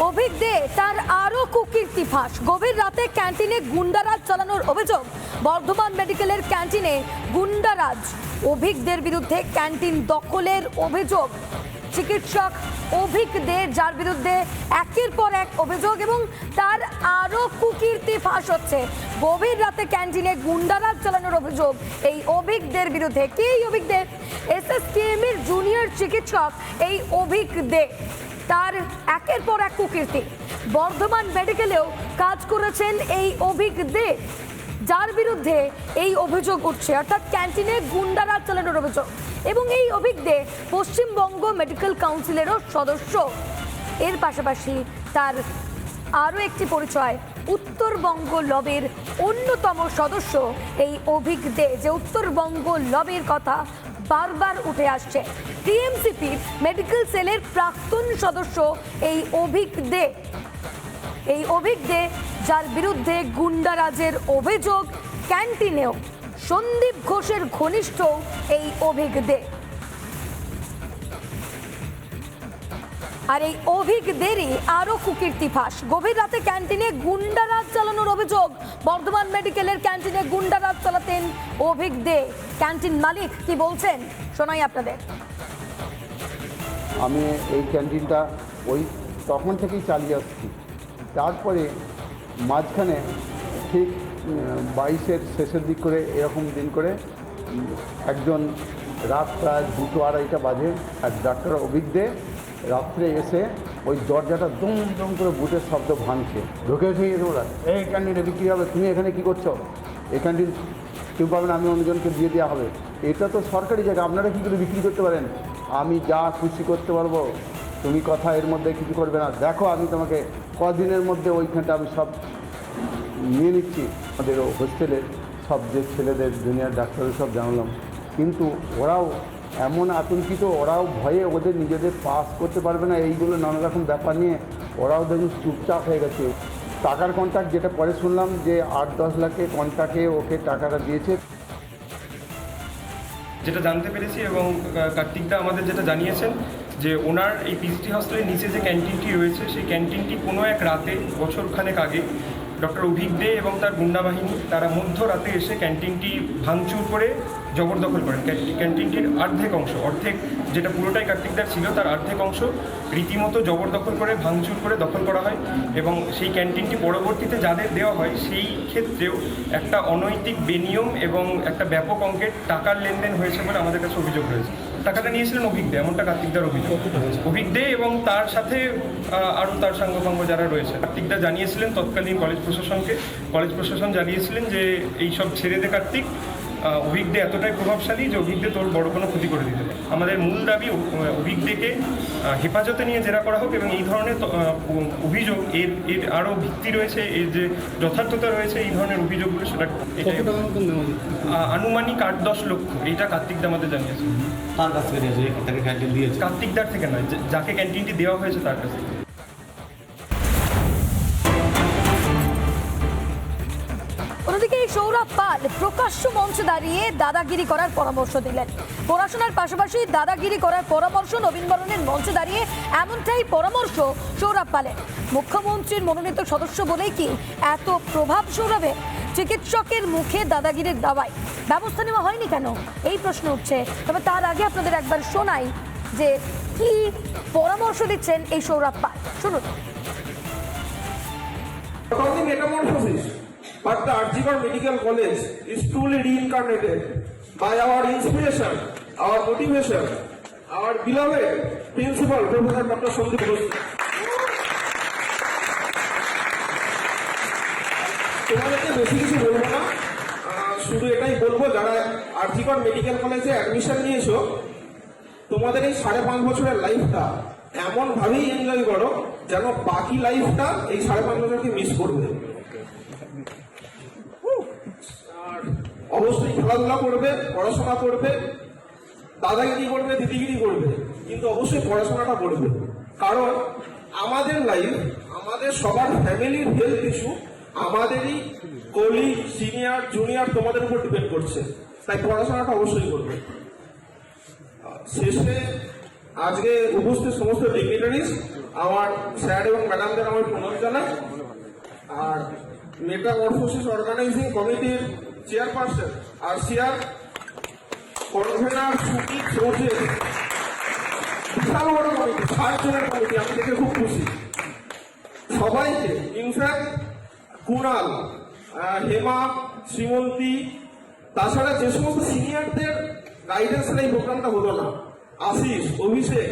অভিক দে তার আরও কুকীর্তি ফাঁস গভীর রাতে ক্যান্টিনে গুন্ডারাজ চালানোর অভিযোগ, বর্ধমান মেডিকেলের ক্যান্টিনে গুন্ডারাজ। অভিকদের বিরুদ্ধে ক্যান্টিন দখলের অভিযোগ। চিকিৎসক অভিক দে, যার বিরুদ্ধে একের পর এক অভিযোগ এবং তার আরও কুকীর্তি ফাঁস হচ্ছে। গভীর রাতে ক্যান্টিনে গুন্ডারাজ চালানোর অভিযোগ। এই অভিকদের বিরুদ্ধে কে এই Avik De? S S junior চিকিৎসক এই অভিক দে। তার একের পর এক কুকীর্তি। বর্ধমান মেডিকেলেও কাজ করেছেন এই অভিক দে, যার বিরুদ্ধে এই অভিযোগ উঠছে। অর্থাৎ ক্যান্টিনে গুন্ডারাজ চালানোর অভিযোগ। এবং এই অভিক দে পশ্চিমবঙ্গ মেডিকেল কাউন্সিলেরও সদস্য। এর পাশাপাশি তার আরও একটি পরিচয়, উত্তরবঙ্গ লবের অন্যতম সদস্য এই অভিজ্ঞ দে, যে উত্তরবঙ্গ লবের কথা বারবার উঠে আসছে। টিএমসিপি মেডিকেল সেলের প্রাক্তন সদস্য এই অভিক দে। এই অভিক দে, যার বিরুদ্ধে গুন্ডারাজের অভিযোগ ক্যান্টিনেও। সন্দীপ ঘোষের ঘনিষ্ঠ এই অভিক দে। আর এই অভিক দেরই আরও কুকীর্তি ফাঁস। গভীর রাতে ক্যান্টিনে গুন্ডারাজ চালানোর অভিযোগ। বর্ধমান মেডিকেলের ক্যান্টিনে গুন্ডারাজ চালাতেন অভিক দে। ক্যান্টিন মালিক কি বলছেন? শোনাই আপনাদের। আমি এই ক্যান্টিনটা ওই তখন থেকেই চালিয়ে আসছি। তারপরে মাঝখানে ঠিক বাইশের শেষের দিক করে এরকম দিন করে একজন রাত প্রায় দুটো আড়াইটা বাজে এক ডাক্তার অভিজ্ঞে রাত্রে এসে ওই দরজাটা দুম দুম করে বুটের শব্দ ভাঙছে। ঢুকে উঠে গেছে ওরা এই ক্যান্টিনে বিক্রি হবে, তুমি এখানে কি করছ? এই ক্যান্টিন কেউ পাবেন আমি অন্যজনকে দিয়ে দেওয়া হবে। এটা তো সরকারি জায়গা, আপনারা কী করে বিক্রি করতে পারেন? আমি যা খুশি করতে পারব, তুমি কথা এর মধ্যে কিছু করবে না। দেখো, আমি তোমাকে কদিনের মধ্যে ওইখানটা আমি সব নিয়ে নিচ্ছি। আমাদের হোস্টেলের সব যে ছেলেদের, জুনিয়র ডাক্তারদের সব জানালাম। কিন্তু ওরাও এমন আতঙ্কিত, ওরাও ভয়ে ওদের নিজেদের পাস করতে পারবে না, এইগুলো নানা রকম ব্যাপার নিয়ে ওরাও দেখুন চুপচাপ হয়ে গেছে। টাকার কন্ট্যাক্ট যেটা পরে শুনলাম যে আট দশ লাখে কন্ট্যাক্টে ওকে টাকাটা দিয়েছে। যেটা জানতে পেরেছি এবং কার্তিকদা আমাদের যেটা জানিয়েছেন যে ওনার এই পিসটি হস্টেলের নিচে যে ক্যান্টিনটি রয়েছে, সেই ক্যান্টিনটি কোনো এক রাতে বছরখানেক আগে ডক্টর অভিক দে এবং তার গুন্ডা বাহিনী, তারা মধ্যরাতে এসে ক্যান্টিনটি ভাঙচুর করে জবরদখল করেন। ক্যান্টি- ক্যান্টিনটির অর্ধেক অংশ, অর্ধেক যেটা পুরোটাই কার্তিকদার ছিল, তার অর্ধেক অংশ রীতিমতো জবরদখল করে, ভাঙচুর করে দখল করা হয় এবং সেই ক্যান্টিনটি পরবর্তীতে যাদের দেওয়া হয়, সেই ক্ষেত্রেও একটা অনৈতিক বেনিয়ম এবং একটা ব্যাপক অঙ্কের টাকার লেনদেন হয়েছে বলে আমাদের কাছে অভিযোগ রয়েছে। টাকাটা নিয়েছিলেন অভিজ্ঞ, এমনটা কার্তিক কার্তিকদার অভিযোগ। দে এবং তার সাথে আরও তার সাঙ্গপাঙ্গ যারা রয়েছে। কার্তিক দা জানিয়েছিলেন তৎকালীন কলেজ প্রশাসনকে। কলেজ প্রশাসন জানিয়েছিলেন যে, এইসব ছেড়ে দে কার্তিক। অভিজ্ঞ এতটাই প্রভাবশালী যে অভিজ্ঞ তোর বড় কোনো ক্ষতি করে দিতে পারে। আমাদের মূল দাবি অভিজ্ঞকে হেফাজতে নিয়ে জেরা করা হোক এবং এই ধরনের অভিযোগ এর এর আরও ভিত্তি রয়েছে এর যে যথার্থতা রয়েছে এই ধরনের অভিযোগগুলো সেটা আনুমানিক আট দশ লক্ষ এইটা কার্তিকদা আমাদের জানিয়েছে। তার কাছ থেকে দিয়েছে। কার্তিকদার থেকে নয় যাকে ক্যান্টিনটি দেওয়া হয়েছে তার কাছে অন্যদিকে এই সৌরভ পাল প্রকাশ্য মঞ্চে দাঁড়িয়ে দাদাগিরি করার পরামর্শ দিলেন। পড়াশোনার পাশাপাশি দাদাগিরি করার পরামর্শ নবীন বরণের মঞ্চে দাঁড়িয়ে এমনটাই পরামর্শ সৌরভ পালের। মুখ্যমন্ত্রীর মনোনীত সদস্য বলেই কি এত প্রভাব সৌরভে? চিকিৎসকের মুখে দাদাগিরির দাওয়ায় ব্যবস্থা নেওয়া হয়নি কেন? এই প্রশ্ন উঠছে। তবে তার আগে আপনাদের একবার শোনাই যে কি পরামর্শ দিচ্ছেন এই সৌরভ পাল। শুনুন। But the Arjigar Medical College is truly reincarnated by our inspiration, our motivation, our beloved principal, Professor Dr. Sandeep Ghosh. তোমাদেরকে বেশি কিছু বলব না শুধু এটাই বলব যারা আর্জিকর মেডিকেল কলেজে অ্যাডমিশন নিয়েছো তোমাদের এই সাড়ে পাঁচ বছরের লাইফটা এমন ভাবেই এনজয় করো যেন বাকি লাইফটা এই সাড়ে পাঁচ বছরকে মিস করবে আর অবশ্যই খেলাধুলা করবে, পড়াশোনা করবে, দাদাগিরি করবে, দিদিগিরি করবে, কিন্তু অবশ্যই পড়াশোনাটা করবে। কারণ আমাদের লাইফ আমাদের সবার ফ্যামিলির হেলথ ইস্যু আমাদেরই কলি সিনিয়র জুনিয়র তোমাদের উপর ডিপেন্ড করছে। তাই পড়াশোনাটা অবশ্যই করবে। শেষে আজকে উপস্থিত সমস্ত ডিগনিটারিজ আমার স্যার এবং ম্যাডামদের আমার প্রণাম জানাই। আর মেটা অর্থোসিস অর্গানাইজিং কমিটির চেয়ারপারসন আর সিআর কনভেনার সুদীপ চৌধুরী। বিশাল বড় কমিটি ষাট জনের কমিটি, আমি দেখে খুব খুশি। সবাইকে ইনফ্যাক্ট কুণাল হেমা, শ্রীমন্তী, তাছাড়া যে সমস্ত সিনিয়রদের গাইডেন্স এই প্রোগ্রামটা হলো না। আশিস, অভিষেক,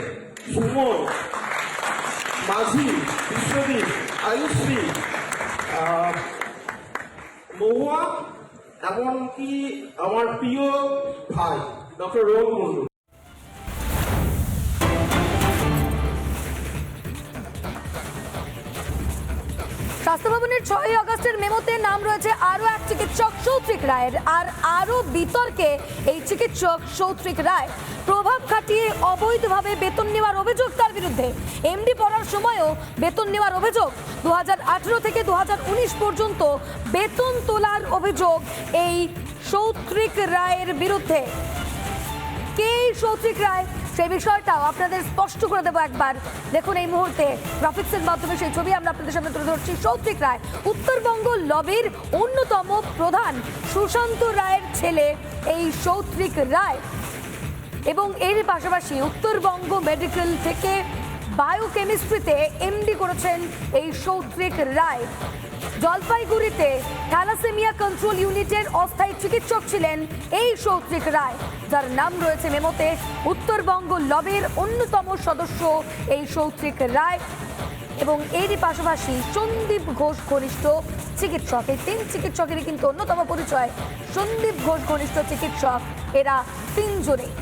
সুমন, মাঝি বিশ্বদীপ আয়ুশ্রী মহুয়া এমনকি আমার প্রিয় ভাই ডক্টর রোহন মন্ডল ছয়ই আগস্টের মেমোতে নাম রয়েছে আরও এক চিকিৎসক সৌত্রিক রায়ের, আর আরও বিতর্কে এই চিকিৎসক সৌত্রিক রায়। প্রভাব খাটিয়ে অবৈধভাবে বেতন নেওয়ার অভিযোগ তার বিরুদ্ধে। এমডি পড়ার সময়ও বেতন নেওয়ার অভিযোগ। দু হাজার আঠারো থেকে দু হাজার উনিশ পর্যন্ত বেতন তোলার অভিযোগ এই সৌত্রিক রায়ের বিরুদ্ধে। কে সৌত্রিক রায়? সেই বিষয়টাও আপনাদের স্পষ্ট করে দেবো একবার। দেখুন, এই মুহূর্তে গ্রাফিক্সের মাধ্যমে সেই ছবি আমরা আপনাদের সামনে তুলে ধরছি। সৌত্রিক রায়, উত্তরবঙ্গ লবির অন্যতম প্রধান সুশান্ত রায়ের ছেলে এই সৌত্রিক রায়। এবং এর পাশাপাশি উত্তরবঙ্গ মেডিকেল থেকে বায়োকেমিস্ট্রিতে এমডি করেছেন এই সৌত্রিক রায়। জলপাইগুড়িতে থ্যালাসেমিয়া কন্ট্রোল ইউনিটের অস্থায়ী চিকিৎসক ছিলেন এই সৌত্রিক রায়। যার নাম রয়েছে মেমোতে উত্তরবঙ্গ লবের অন্যতম সদস্য এই সৌত্রিক রায়। এবং এরই পাশাপাশি সন্দীপ ঘোষ ঘনিষ্ঠ চিকিৎসক। এই তিন চিকিৎসকেরই কিন্তু অন্যতম পরিচয়। সন্দীপ ঘোষ ঘনিষ্ঠ চিকিৎসক। এরা তিনজনেই।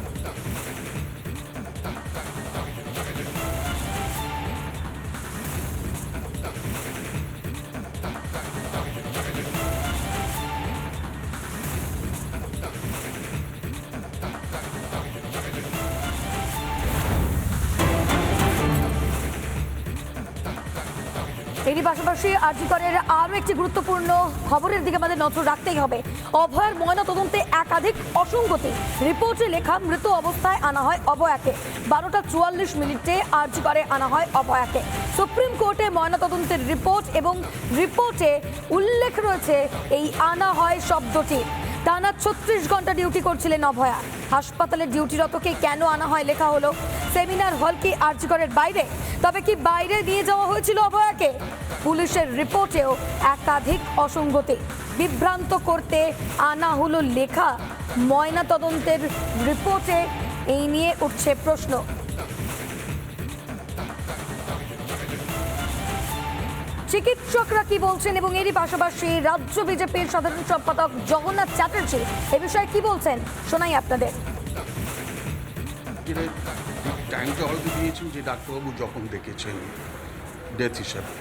এরই পাশাপাশি আরজিকরের আরও একটি গুরুত্বপূর্ণ খবরের দিকে আমাদের নজর রাখতেই হবে। অভয়ের ময়না তদন্তে একাধিক অসঙ্গতি। রিপোর্টে লেখা, মৃত অবস্থায় আনা হয় অভয়াকে। বারোটা চুয়াল্লিশ মিনিটে আরজিকরে আনা হয় অভয়াকে। সুপ্রিম কোর্টে ময়না তদন্তের রিপোর্ট এবং রিপোর্টে উল্লেখ রয়েছে, এই আনা হয় শব্দটি। টানা ছত্রিশ ঘণ্টা ডিউটি করছিলেন অভয়া। হাসপাতালে ডিউটিরতকে কেন আনা হয় লেখা হলো। সেমিনার হল কি আর্যিকরের বাইরে? তবে কি বাইরে নিয়ে যাওয়া হয়েছিল অভয়াকে? পুলিশের রিপোর্টেও একাধিক অসঙ্গতি। বিভ্রান্ত করতে আনা হলো লেখা। ময়না তদন্তের রিপোর্টে এই নিয়ে উঠছে প্রশ্ন। চিকিৎসকরা কি বলছেন এবং এরই পাশাপাশি রাজ্য বিজেপির সাধারণ সম্পাদক জগন্নাথ চ্যাটার্জি এ বিষয়ে কি বলছেন? শোনাই আপনাদের। টাইমটা অলরেডি দিয়েছেন যে ডাক্তারবাবু যখন দেখেছেন ডেথ হিসাবে,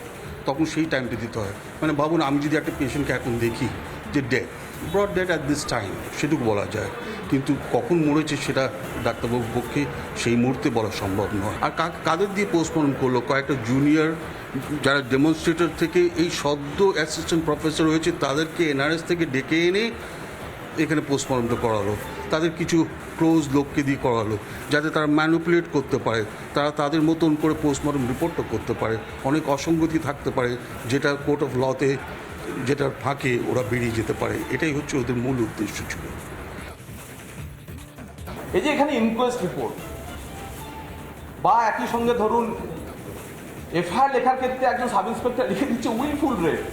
তখন সেই টাইমটা দিতে হয়। মানে ভাবুন, আমি যদি একটা পেশেন্টকে এখন দেখি যে death broad death at this time সেটুকু বলা যায়। কিন্তু কখন মরেছে সেটা ডাক্তারবাবুর পক্ষে সেই মুহূর্তে বলা সম্ভব নয়। আর কাদের দিয়ে পোস্টপোন করল? কয়েকটা জুনিয়র যারা ডেমনস্ট্রেটর থেকে এই সদ্য অ্যাসিস্ট্যান্ট প্রফেসর হয়েছে, তাদেরকে এনআরএস থেকে ডেকে এনে এখানে পোস্টমর্টমটা করালো। তাদের কিছু ক্লোজ লোককে দিয়ে করালো, যাতে তারা ম্যানুপুলেট করতে পারে। তারা তাদের মতন করে পোস্টমর্টম রিপোর্টও করতে পারে। অনেক অসঙ্গতি থাকতে পারে, যেটা কোর্ট অফ লতে যেটার ফাঁকে ওরা বেরিয়ে যেতে পারে, এটাই হচ্ছে ওদের মূল উদ্দেশ্য ছিল। এই যে এখানে ইনকোয়েস্ট রিপোর্ট বা একই সঙ্গে ধরুন এফআইআর লেখার ক্ষেত্রে একজন সাব ইন্সপেক্টর লিখে দিচ্ছে উইলফুল রেট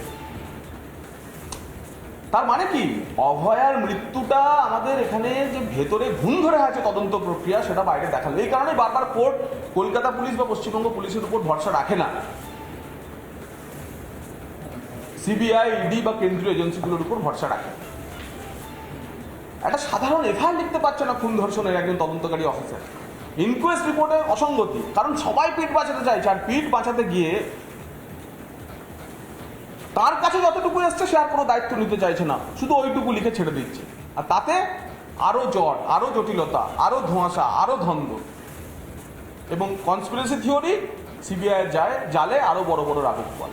তার মানে কি? অভয়ার মৃত্যুটা আমাদের এখানে যে ভেতরে ঘুম ধরে আছে তদন্ত প্রক্রিয়া, সেটা বাইরে দেখাল। এই কারণে বারবার কোর্ট, কলকাতা পুলিশ বা পশ্চিমবঙ্গ পুলিশের উপর ভরসা রাখে না। সিবিআই, ইডি বা কেন্দ্রীয় এজেন্সিগুলোর উপর ভরসা রাখে। একটা সাধারণ এফআইআর লিখতে পারছে না খুন ধর্ষণের একজন তদন্তকারী অফিসার। ইনকোয়েস্ট রিপোর্টে অসঙ্গতি। কারণ সবাই পিঠ বাঁচাতে চাইছে, আর পিঠ বাঁচাতে গিয়ে তার কাছে যতটুকু এসছে, সে আর কোনো দায়িত্ব নিতে চাইছে না। শুধু ওইটুকু লিখে ছেড়ে দিচ্ছে। আর তাতে আরও জ্বর আরও জটিলতা, আরও ধোঁয়াশা, আরও ধন্দ। এবং কনস্পিরেসি থিওরি সিবিআই যায় জালে আরও বড় বড় রাগব ফল